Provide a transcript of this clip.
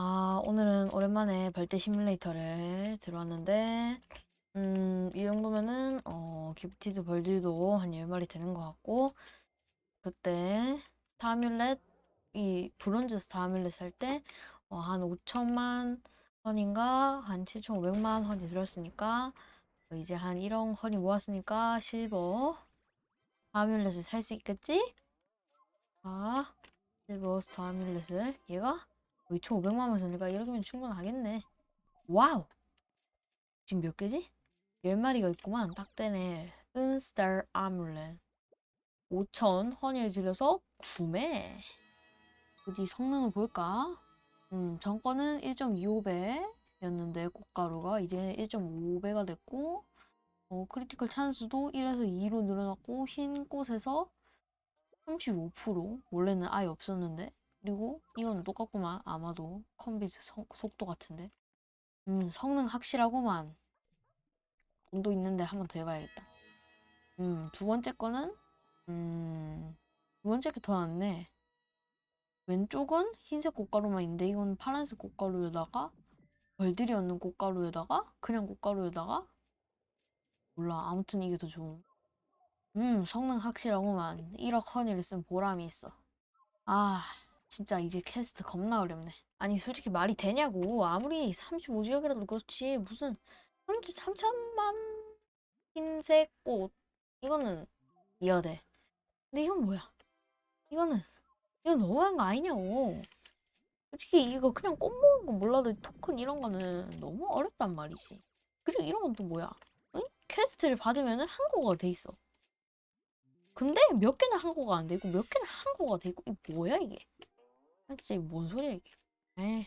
아, 오늘은 오랜만에 벌떼 시뮬레이터를 들어왔는데, 음, 이 정도면은, 어, 기프티드 벌들도 한 10마리 되는 것 같고, 그때 스타뮬렛, 이 브론즈 스타뮬렛 할 때, 어, 한 5천만 헌인가, 한 7,500만 헌이 들었으니까, 어, 이제 한 1억 헌이 모았으니까, 실버 스타뮬렛을 살 수 있겠지? 자, 실버 스타뮬렛을, 얘가 2,500만 원 쓰니까 이러면 충분하겠네. 와우! 지금 몇 개지? 10마리가 있구만. 딱 되네. 은스타 아뮬렛. 5,000 헌일 들여서 구매. 어디 성능을 볼까? 음, 전거는 1.25배였는데 꽃가루가 이제 1.5배가 됐고 어, 크리티컬 찬스도 1에서 2로 늘어났고 흰 꽃에서 35% 원래는 아예 없었는데 그리고 이건 똑같구만. 아마도 컴비트 성- 속도 같은데. 음, 성능 확실하구만. 돈도 있는데 한번 더 해봐야겠다. 음, 두 번째 거는 음, 두 번째 게 더 낫네. 왼쪽은 흰색 꽃가루만 있는데 이건 파란색 꽃가루에다가 벌들이 얻는 꽃가루에다가 그냥 꽃가루에다가 몰라. 아무튼 이게 더 좋은. 음, 성능 확실하구만. 1억 허니를 쓴 보람이 있어. 아, 진짜 이제 퀘스트 겁나 어렵네. 아니, 솔직히 말이 되냐고. 아무리 35지역이라도 그렇지. 무슨 3천만 흰색 꽃. 이거는 이해가 돼. 근데 이건 뭐야? 이거는, 이건 너무한 거 아니냐고. 솔직히 이거 그냥 꽃 모으는 건 몰라도 토큰 이런 거는 너무 어렵단 말이지. 그리고 이런 건 또 뭐야? 응? 퀘스트를 받으면은 한국어가 돼 있어. 근데 몇 개는 한국어가 안 되고 몇 개는 한국어가 돼 있고 이게 뭐야 이게? 진짜 이게 뭔 소리야 이게? 에이